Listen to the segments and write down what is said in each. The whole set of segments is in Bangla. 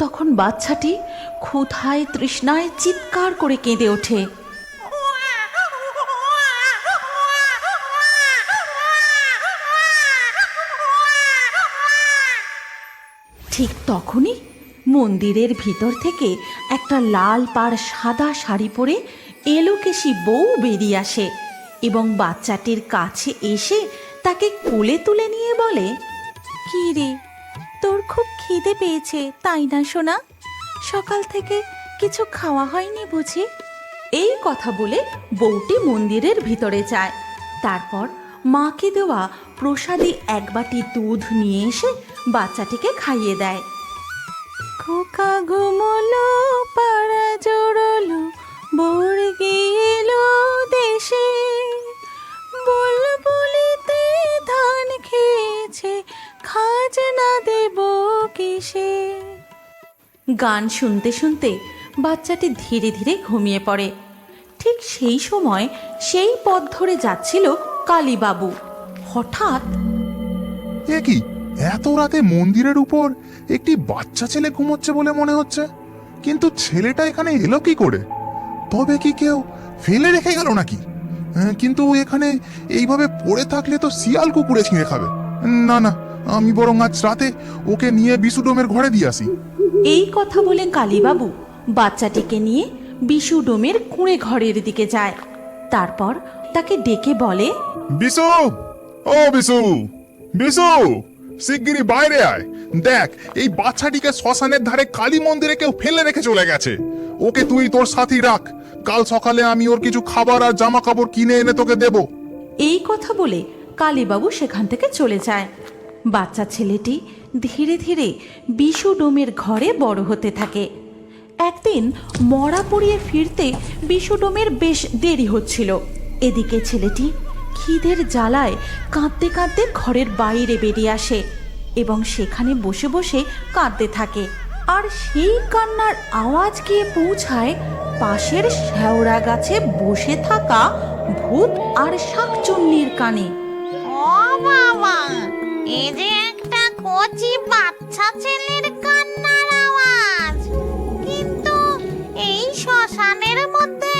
তখন বাচ্চাটি ক্ষুধায় তৃষ্ণায় চিৎকার করে কেঁদে ওঠে। ঠিক তখনই মন্দিরের ভিতর থেকে একটা লাল পাড় সাদা শাড়ি পরে এলোকেশি বউ বেরিয়ে আসে এবং বাচ্চাটির কাছে এসে তাকে কোলে তুলে নিয়ে বলে, কি রে তোর খুব খিদে পেয়েছে, তাই না, সোনা? সকাল থেকে কিছু খাওয়া হয়নি বুঝি? এই কথা বলে বউটি মন্দিরের ভিতরে যায়। তারপর মাকে দেওয়া প্রসাদী এক বাটি দুধ নিয়ে এসে বাচ্চাটিকে খাইয়ে দেয়। খোকা ঘুমলো, পাড়া জোড়লো বোর গেলো দেশে। বুলবুলিতে ধান খেয়েছে, খাজনা দেব কিসে গান শুনতে শুনতে বাচ্চাটি ধীরে ধীরে ঘুমিয়ে পড়ে। ঠিক সেই সময় সেই পথ ধরে যাচ্ছিল কালীবাবু। হঠাৎ এ কি? এত রাতে মন্দিরের উপর একটি বাচ্চা ছেলে ঘুমোচ্ছে বলে মনে হচ্ছে। কিন্তু ছেলেটা এখানে এলো কি করে? তবে কি কেউ ফেলে রেখে গেল নাকি? কিন্তু এখানে এইভাবে পড়ে থাকলে তো শিয়াল কুকুরে ছিঁড়ে খাবে। না না আমি বরং আজ রাতে ওকে নিয়ে বিশুডোমের ঘরে দিয়ে আসি। এই কথা বলে কালীবাবু বাচ্চাটিকে নিয়ে বিশু ডোমের কুঁড়ে ঘরের দিকে যায়। তারপর তাকে ডেকে বলে বিশু! ও বিশু! বিশু! শিগগিরই বাইরে আয়। দেখ এই বাচ্চাটিকে শ্মশানের ধারে কালী মন্দিরে কেউ ফেলে রেখে চলে গেছে। ওকে তুই তোর সাথী রাখ। কাল সকালে আমি ওর কিছু খাবার আর জামা কাপড় কিনে এনে তোকে দেব। এই কথা বলে কালীবাবু সেখান থেকে চলে যায়। বাচ্চা ছেলেটি ধীরে ধীরে বিশু ডোমের ঘরে বড় হতে থাকে। একদিন মরা পড়িয়ে ফিরতে বিশু ডোমের বেশ দেরি হচ্ছিল। এদিকে ছেলেটি খিদের জ্বালায় কাঁদতে কাঁদতে ঘরের বাইরে বেরিয়ে আসে এবং সেখানে বসে বসে কাঁদতে থাকে। আর সেই কান্নার আওয়াজ গিয়ে পৌঁছায় পাশের শ্যাওড়া গাছে বসে থাকা ভূত আর শাকচুন্নির কানে। যে একটা কচি বাচ্চা ছেলের কান্নার আওয়াজ। কিন্তু এই শ্মশানের মধ্যে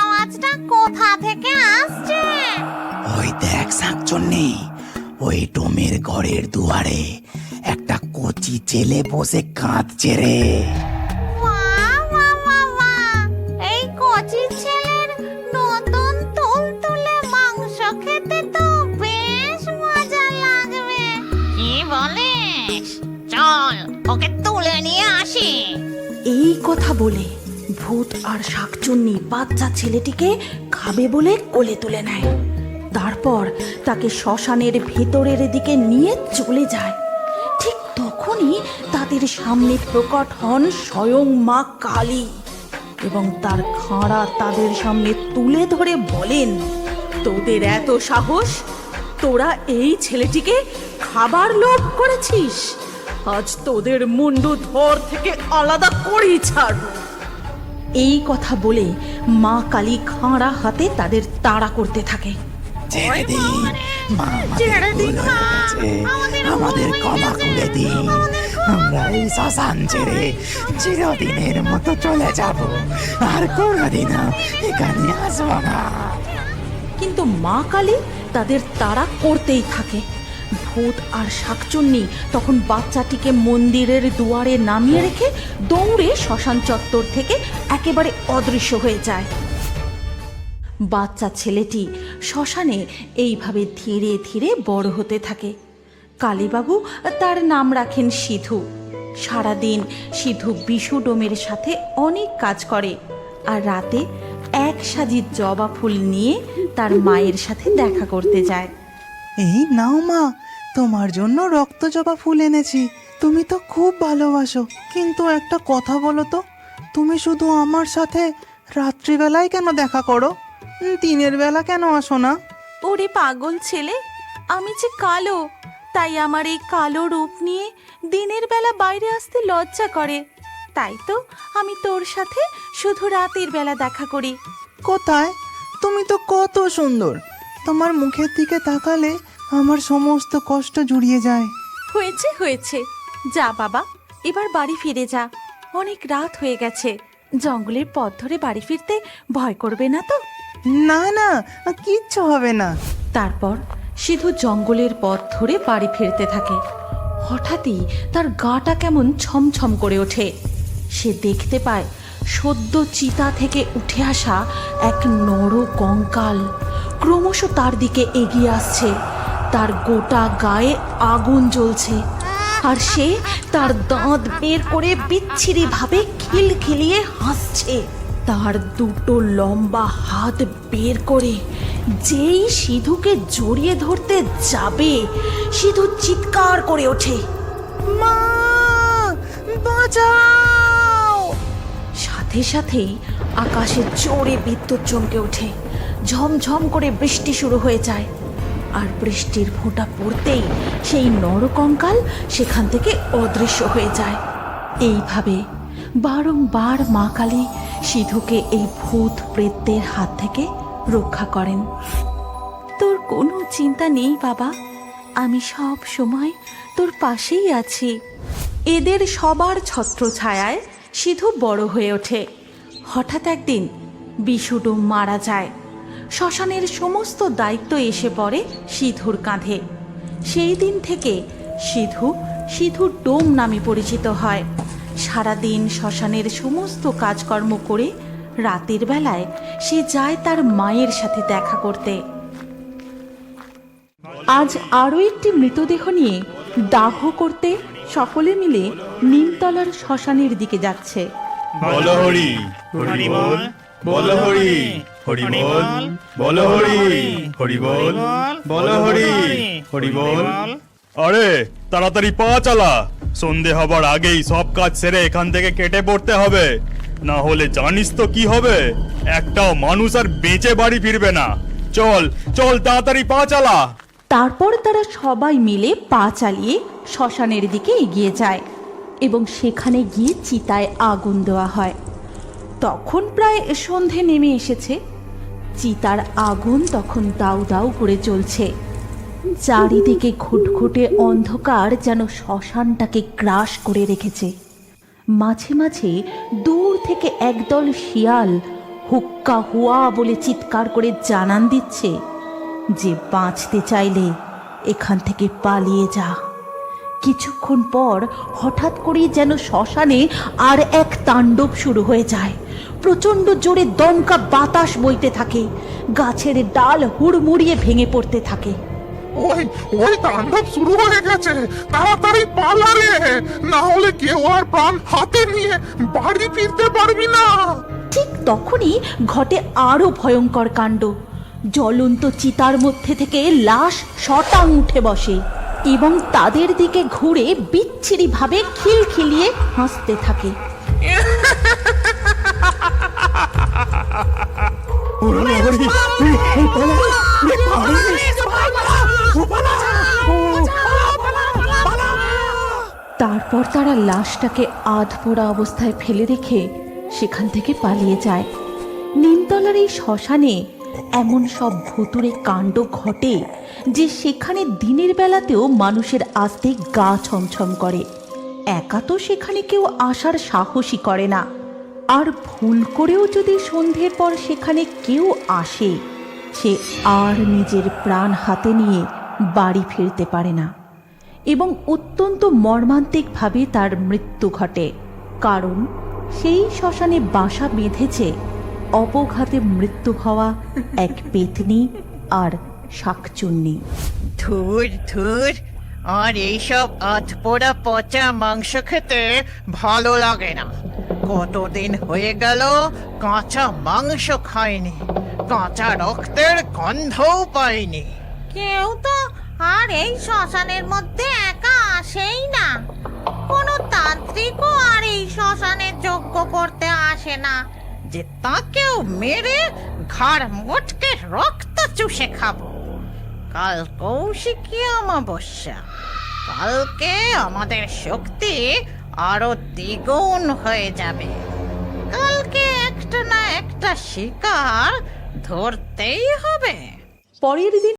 আওয়াজটা কোথা থেকে আসছে? ওই দেখ শাকচন্নি, ওই ডোমের ঘরের দুয়ারে একটা কচি ছেলে বসে কাঁদছে রে। কথা বলে। ভূত আর শাকচুন্নি বাচ্চা ছেলেটিকে খাবে বলে কোলে তুলে নেয়। তারপর তাকে শ্মশানের ভেতরের দিকে নিয়ে চলে যায়। ঠিক তখনই তাদের সামনে প্রকট হন স্বয়ং মা কালী এবং তার খাঁড়া তাদের সামনে তুলে ধরে বলেন, তোদের এত সাহস? তোরা এই ছেলেটিকে খাবার লোভ করেছিস? আজ তোদের মুন্ডু ধর থেকে আলাদা করেই ছাড়ব। এই কথা বলে মা কালী খাঁড়া হাতে তাদের তাড়া করতে থাকে। ছেড়ে দিন মা আমাদের ক্ষমা করে দিন আমরা এই শ্মশান ছেড়ে চিরদিনের মতো চলে যাব। আর কোনোদিনও এখানে আসব না। কিন্তু মা কালী তাদের তাড়া করতেই থাকে। ভূত আর শাকচুন্নি তখন বাচ্চাটিকে মন্দিরের দুয়ারে নামিয়ে রেখে দৌড়ে শ্মশান চত্বর থেকে একেবারে অদৃশ্য হয়ে যায়। বাচ্চা ছেলেটি শ্মশানে এইভাবে ধীরে ধীরে বড় হতে থাকে। কালীবাবু তার নাম রাখেন সিধু। সারাদিন সিধু বিশু ডোমের সাথে অনেক কাজ করে আর রাতে এক সাজি জবা ফুল নিয়ে তার মায়ের সাথে দেখা করতে যায়। এই নাও মা তোমার জন্য রক্ত জবা ফুল এনেছি। তুমি তো খুব ভালোবাসো। কিন্তু একটা কথা বলো তো তুমি শুধু আমার সাথে রাত্রিবেলায় কেন দেখা করো? দিনের বেলা কেন আসো না? ওরে পাগল ছেলে আমি যে কালো তাই আমার এই কালো রূপ নিয়ে দিনের বেলা বাইরে আসতে লজ্জা করে। তাই তো আমি তোর সাথে শুধু রাতের বেলা দেখা করি। কোথায়? তুমি তো কত সুন্দর। তোমার মুখের দিকে তাকালে আমার সমস্ত কষ্ট জুড়িয়ে যায়। হয়েছে হয়েছে। যা বাবা এবার বাড়ি ফিরে যা। অনেক রাত হয়ে গেছে। জঙ্গলের পথ ধরে বাড়ি ফিরতে ভয় করবে না তো? না না কিচ্ছু হবে না। তারপর সিধু জঙ্গলের পথ ধরে বাড়ি ফিরতে থাকে। হঠাৎই তার গাটা কেমন ছমছম করে ওঠে। সে দেখতে পায় সদ্য চিতা থেকে উঠে আসা এক নর কঙ্কাল ক্রমশ তার দিকে এগিয়ে আসছে। তার গোটা গায়ে আগুন জ্বলছে। আর সে তার দাঁত বের করে বিচ্ছিরি ভাবে খিলখিলিয়ে হাসছে। তার দুটো লম্বা হাত বের করে যেই সিধুকে জড়িয়ে ধরতে যাবে সিধু চিৎকার করে ওঠে। মা বাঁচাও! সাথে সাথেই আকাশে জোরে বিদ্যুৎ চমকে ওঠে। ঝমঝম করে বৃষ্টি শুরু হয়ে যায়। আর বৃষ্টির ফোঁটা পড়তেই সেই নরকঙ্কাল সেখান থেকে অদৃশ্য হয়ে যায়। এইভাবে বারংবার মা কালী সিধুকে এই ভূত প্রেতদের হাত থেকে রক্ষা করেন। তোর কোনো চিন্তা নেই বাবা, আমি সব সময় তোর পাশেই আছি। এদের সবার ছত্রছায়ায় সিধু বড় হয়ে ওঠে। হঠাৎ একদিন বিশুডুম মারা যায়। শ্মশানের সমস্ত দায়িত্ব এসে পড়ে সিধুর কাঁধে। সেই দিন থেকে সিধু সিধু ডোম নামে পরিচিত হয়। সারাদিন শ্মশানের সমস্ত কাজকর্ম করে রাতের বেলায় সে যায় তার মায়ের সাথে দেখা করতে। আজ আরও একটি মৃতদেহ নিয়ে দাহ করতে সকলে মিলে নিমতলার শ্মশানের দিকে যাচ্ছে। বল হরি। হরি বল। বল হরি। হরি বল। বল হরি। হরি বল। বল হরি। হরি বল। আরে তাড়াতাড়ি পা চালা। সন্ধে হবার আগেই সব কাজ সেরে এখান থেকে কেটে পড়তে হবে। না হলে জানিস তো কি হবে? একটাও মানুষ আর বেঁচে বাড়ি ফিরবে না। চল চল তাড়াতাড়ি পা চালা। তারপর তারা সবাই মিলে পা চালিয়ে শ্মশানের দিকে এগিয়ে যায় এবং সেখানে গিয়ে চিতায় আগুন দেওয়া হয়। তখন প্রায় সন্ধে নেমে এসেছে। চিতার আগুন তখন দাউ দাউ করে চলছে চারিদিকে ঘুটঘুটে অন্ধকার যেন শ্মশানটাকে গ্রাস করে রেখেছে। মাঝে মাঝে দূর থেকে একদল শিয়াল হুক্কা হুয়া বলে চিৎকার করে জানান দিচ্ছে যে, বাঁচতে চাইলে এখান থেকে পালিয়ে যা। কিছুক্ষণ পর হঠাৎ করেই যেন শ্মশানে আর এক তাণ্ডব শুরু হয়ে যায়। প্রচণ্ড জোরে দমকা বাতাস বইতে থাকে। গাছের ডাল হুড়মুড়িয়ে ভেঙে পড়তে থাকে। ওই ওই তাণ্ডব শুরু হয়ে গেছে। তাড়াতাড়ি পালা রে না হলে কেউ আর প্রাণ হাতে নিয়ে বাড়ি ফিরতে পারবি না। ঠিক তখনই ঘটে আরও ভয়ঙ্কর কাণ্ড। জ্বলন্ত চিতার মধ্যে থেকে লাশ শটাং উঠে বসে। এবং তাদের দিকে ঘুরে বিচ্ছিরিভাবে খিলখিলিয়ে হাসতে থাকে। তারপর তারা লাশটাকে আধপোড়া অবস্থায় ফেলে রেখে সেখান থেকে পালিয়ে যায়। নিমতলার এই শ্মশানে এমন সব ভুতুরে কাণ্ড ঘটে যে সেখানে দিনের বেলাতেও মানুষের আসতে গা ছমছম করে। একা তো সেখানে কেউ আসার সাহসই করে না। আর ভুল করেও যদি সন্ধ্যের পর সেখানে কেউ আসে, সে আর নিজের প্রাণ হাতে নিয়ে বাড়ি ফিরতে পারে না। এবং অত্যন্ত মর্মান্তিকভাবে তার মৃত্যু ঘটে। কারণ সেই শ্মশানে বাসা বেঁধেছে অপঘাতে মৃত্যু হওয়া এক পেতনি আর শাকচুন্নি। ধুর ধুর আর এইসব আধপোড়া পচা মাংস খেতে ভালো লাগে না। কতদিন হয়ে গেল কাঁচা মাংস খায়নি কাঁচা রক্তের গন্ধও পাইনি। কেউ তো আর এই শ্মশানের মধ্যে একা আসেই না। কোনো তান্ত্রিকও আর এই শ্মশানে যজ্ঞ করতে আসে না। যে তাকেও মেরে ঘাড় মোটকে রক্ত চুষে খাব। কাল কৌশিকী অমাবস্যা। কালকে আমাদের শক্তি আরও দ্বিগুণ হয়ে যাবে। কালকে একটা না একটা শিকার ধরতেই হবে। পরের দিন